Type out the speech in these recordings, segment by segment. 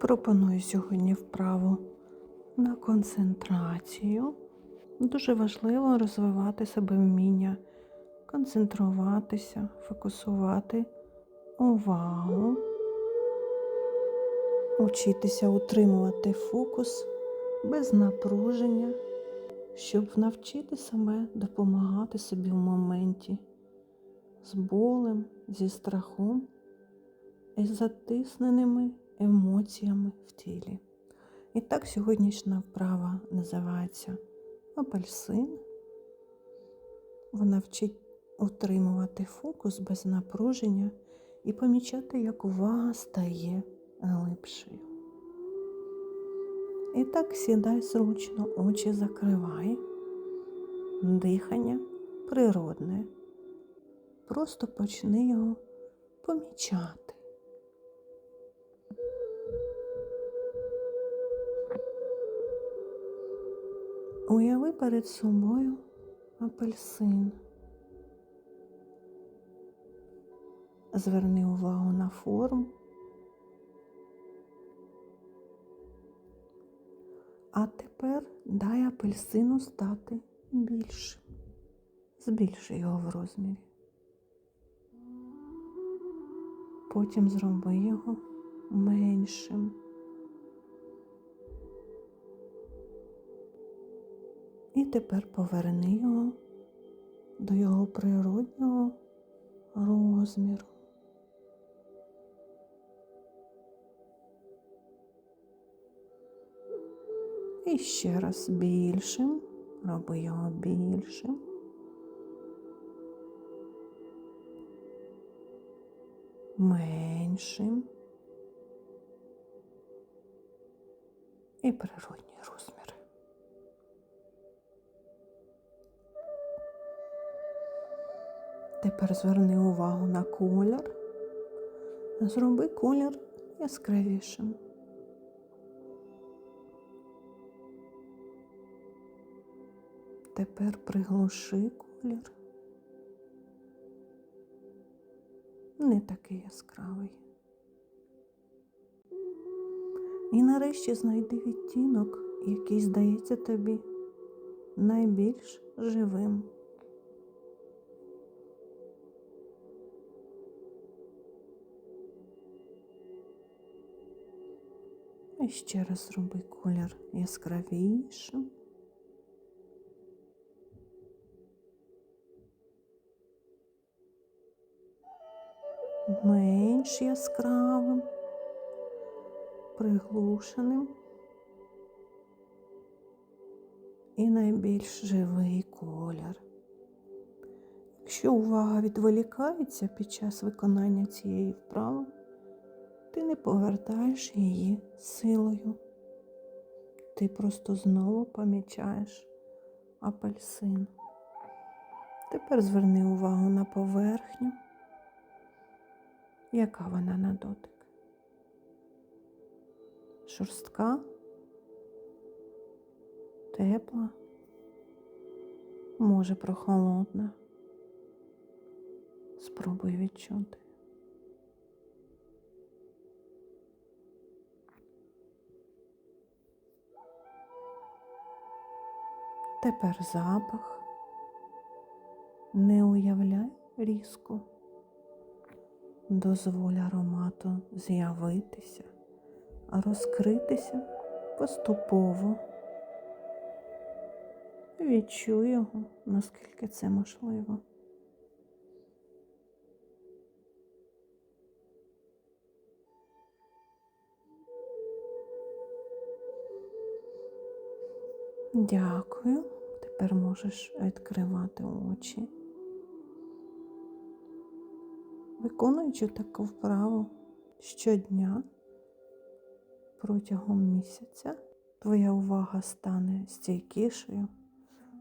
Пропоную сьогодні вправу на концентрацію. Дуже важливо розвивати себе вміння, концентруватися, фокусувати увагу, учитися утримувати фокус без напруження, щоб навчити себе допомагати собі в моменті з болем, зі страхом і затисненими емоціями в тілі. І так сьогоднішня вправа називається апельсин. Вона вчить утримувати фокус без напруження і помічати, як увага стає глибшою. І так сідай зручно, очі закривай, дихання природне. Просто почни його помічати. Уяви перед собою апельсин. Зверни увагу на форму. А тепер дай апельсину стати більшим. Збільши його в розмірі. Потім зроби його меншим. І тепер поверни його до його природнього розміру. І ще раз більшим, роби його більшим. Меншим і природній розмір. Тепер зверни увагу на колір. Зроби колір яскравішим. Тепер приглуши колір. Не такий яскравий. І нарешті знайди відтінок, який здається тобі найбільш живим. І ще раз зроби колір яскравішим. Менш яскравим, приглушеним і найбільш живий колір. Якщо увага відволікається під час виконання цієї вправи, ти не повертаєш її силою. Ти просто знову помічаєш апельсин. Тепер зверни увагу на поверхню. Яка вона на дотик? Шорстка, тепла, може прохолодна. Спробуй відчути. Тепер запах. Не уявляй різко. Дозволь аромату з'явитися, розкритися поступово. Відчуй його, наскільки це можливо. Дякую. Тепер можеш відкривати очі. Виконуючи таку вправу щодня протягом місяця, твоя увага стане стійкішою,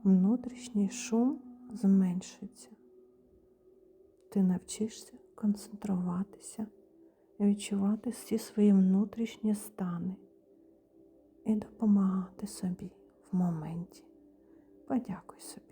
внутрішній шум зменшиться. Ти навчишся концентруватися, відчувати всі свої внутрішні стани і допомагати собі в моменті. Подякуй собі.